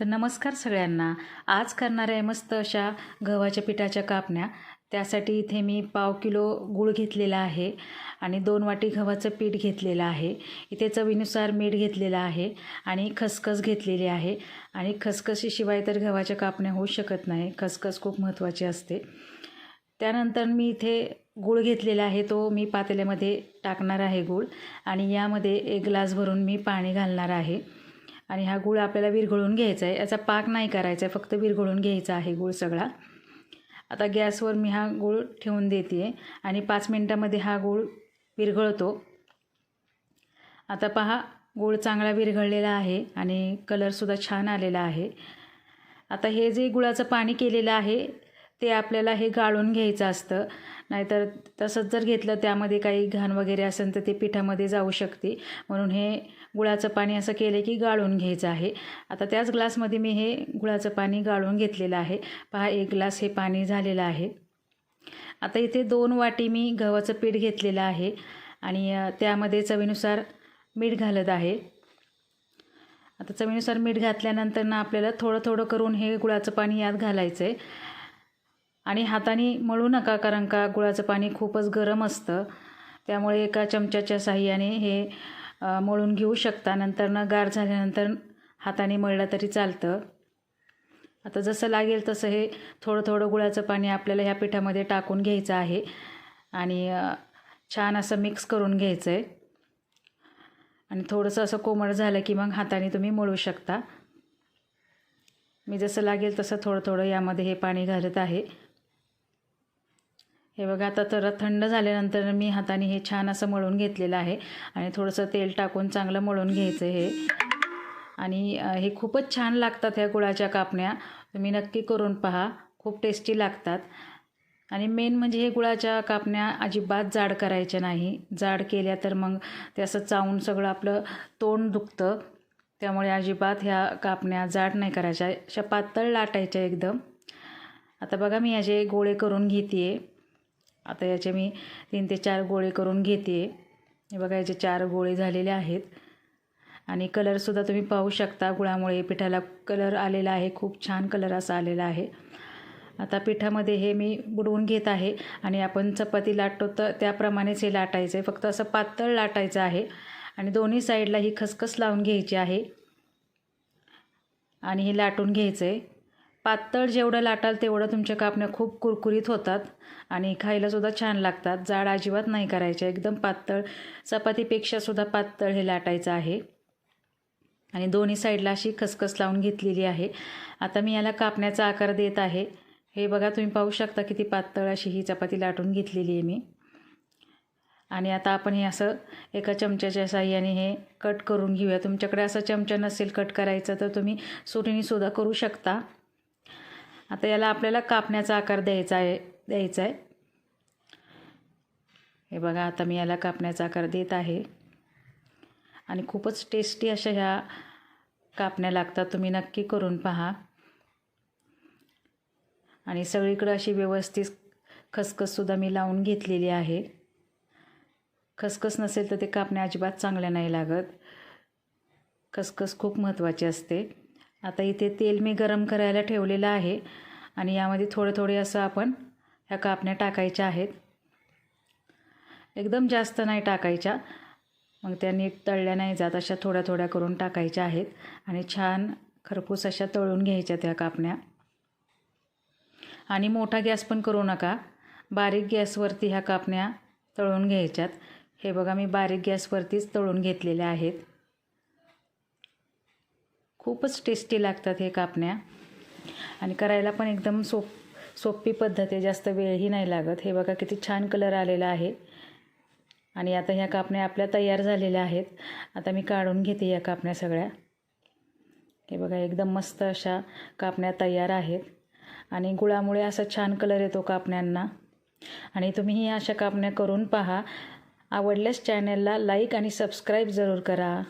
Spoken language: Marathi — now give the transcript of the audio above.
तर नमस्कार सगळ्यांना. आज करणार आहे मस्त अशा गव्हाच्या पिठाच्या कापण्या. त्यासाठी इथे मी पाव किलो गूळ घेतलेला आहे आणि दोन वाटी गव्हाचं पीठ घेतलेलं आहे. इथे चवीनुसार मीठ घेतलेलं आहे आणि खसखस घेतलेली आहे. आणि खसखशीशिवाय तर गव्हाच्या कापण्या होऊ शकत नाही. खसखस खूप महत्त्वाची असते. त्यानंतर मी इथे गूळ घेतलेला आहे. तो मी पातेल्यामध्ये टाकणार आहे गूळ आणि यामध्ये एक ग्लास भरून मी पाणी घालणार आहे. आणि हा गूळ आपल्याला विरघळून घ्यायचा आहे. याचा पाक नाही करायचा आहे. फक्त विरघळून घ्यायचा आहे गूळ सगळा. आता गॅसवर मी हा गूळ ठेवून देते आहे आणि पाच मिनटामध्ये हा गूळ विरघळतो. आता पहा गूळ चांगला विरघळलेला आहे आणि कलरसुद्धा छान आलेला आहे. आता हे जे गुळाचं पाणी केलेलं आहे ते आपल्याला हे गाळून घ्यायचं असतं. नाहीतर तसंच जर घेतलं त्यामध्ये काही घाण वगैरे असेल तर ते पिठामध्ये जाऊ शकते. म्हणून हे गुळाचं पाणी असं केलं की गाळून घ्यायचं आहे. आता त्याच ग्लासमध्ये मी हे गुळाचं पाणी गाळून घेतलेलं आहे. पहा एक ग्लास हे पाणी झालेलं आहे. आता इथे दोन वाटी मी गव्हाचं पीठ घेतलेलं आहे आणि त्यामध्ये चवीनुसार मीठ घालत आहे. आता चवीनुसार मीठ घातल्यानंतर ना आपल्याला थोडं थोडं करून हे गुळाचं पाणी यात घालायचं आहे आणि हाताने मळू नका कारण का गुळाचं पाणी खूपच गरम असतं. त्यामुळे एका चमच्याच्या साह्याने हे मळून घेऊ शकता. नंतर न गार झाल्यानंतर हाताने मळलं तरी चालतं. आता जसं लागेल तसं हे थोडं थोडं गुळाचं पाणी आपल्याला ह्या पिठामध्ये टाकून घ्यायचं आहे. आणि छान असं मिक्स करून घ्यायचं आहे आणि थोडंसं असं कोमट झालं की मग हाताने तुम्ही मळू शकता. मी जसं लागेल तसं थोडं थोडं यामध्ये हे पाणी घालत आहे. हे बघा आता तर थंड झाल्यानंतर मी हाताने हे छान असं मळून घेतलेलं आहे. आणि थोडंसं तेल टाकून चांगलं मळून घ्यायचं हे. आणि हे खूपच छान लागतात ह्या गुळाच्या कापण्या. तुम्ही नक्की करून पहा. खूप टेस्टी लागतात. आणि मेन म्हणजे हे गुळाच्या कापण्या अजिबात जाड करायच्या नाही. जाड केल्या तर मग ते असं चावून सगळं आपलं तोंड दुखतं. त्यामुळे अजिबात ह्या कापण्या जाड नाही करायच्या. अशा पातळ लाटायच्या एकदम. आता बघा मी याचे गोळे करून घेते आहे आता याचे मी तीन ते चार गोळे करून घेते. हे बघा याचे चार गोळे झालेले आहेत. आणि कलरसुद्धा तुम्ही पाहू शकता गुळामुळे. पिठाला कलर आलेला आहे खूप छान कलर असा आलेला आहे. आता पिठामध्ये हे मी बुडवून घेत आहे आणि आपण चपाती लाटतो तर त्याप्रमाणेच हे लाटायचं आहे फक्त असं पातळ लाटायचं आहे आणि दोन्ही साईडला ही खसखस लावून घ्यायची आहे. आणि हे लाटून घ्यायचं आहे पातळ जेवढं लाटाल तेवढं तुमच्या कापण्या खूप कुरकुरीत होतात आणि खायलासुद्धा छान लागतात. जाड अजिबात नाही करायच्या एकदम पातळ. चपातीपेक्षासुद्धा पातळ हे लाटायचं आहे. आणि दोन्ही साईडला अशी खसखस लावून घेतलेली आहे. आता मी याला कापण्याचा आकार देत आहे. हे बघा तुम्ही पाहू शकता किती पातळ अशी ही चपाती लाटून घेतलेली आहे मी. आणि आता आपण हे असं एका चमच्याच्या साह्याने हे कट करून घेऊया. तुमच्याकडे असं चमचा नसेल कट करायचं तर तुम्ही सुरीनीसुद्धा करू शकता. आता याला आपल्याला कापण्याचा आकार द्यायचा आहे द्यायचा आहे. हे बघा आता मी याला कापण्याचा आकार देत आहे. आणि खूपच टेस्टी अशा ह्या कापण्या लागतात तुम्ही नक्की करून पहा. आणि सगळीकडं अशी व्यवस्थित खसखससुद्धा मी लावून घेतलेली आहे. खसखस नसेल तर ते कापण्या अजिबात चांगल्या नाही लागत. खसखस खूप महत्त्वाची असते. आता इथे तेल मी गरम करायला ठेवलेलं आहे आणि यामध्ये थोडे थोडे असं आपण ह्या कापण्या टाकायच्या आहेत. एकदम जास्त नाही टाकायच्या. मग त्या नीट तळल्या नाही जात अशा थोड्या थोड्या करून टाकायच्या आहेत. आणि छान खरपूस अशा तळून घ्यायच्या त्या कापण्या. आणि मोठा गॅस पण करू नका. बारीक गॅसवरती ह्या कापण्या तळून घ्यायच्यात. हे बघा मी बारीक गॅसवरतीच तळून घेतलेल्या आहेत. खूपच टेस्टी लागतात हे कापण्या. आणि करायला पण एकदम सोप सोपी पद्धत आहे. जास्त वेळही नाही लागत. हे बघा किती छान कलर आलेला आहे. आणि आता ह्या कापण्या आपल्या तयार झालेल्या आहेत. आता मी काढून घेते या कापण्या सगळ्या. हे बघा एकदम मस्त अशा कापण्या तयार आहेत. आणि गुळामुळे असा छान कलर येतो कापण्यांना. आणि तुम्हीही अशा कापण्या करून पहा. आवडल्यास चॅनलला लाईक आणि सबस्क्राईब जरूर करा.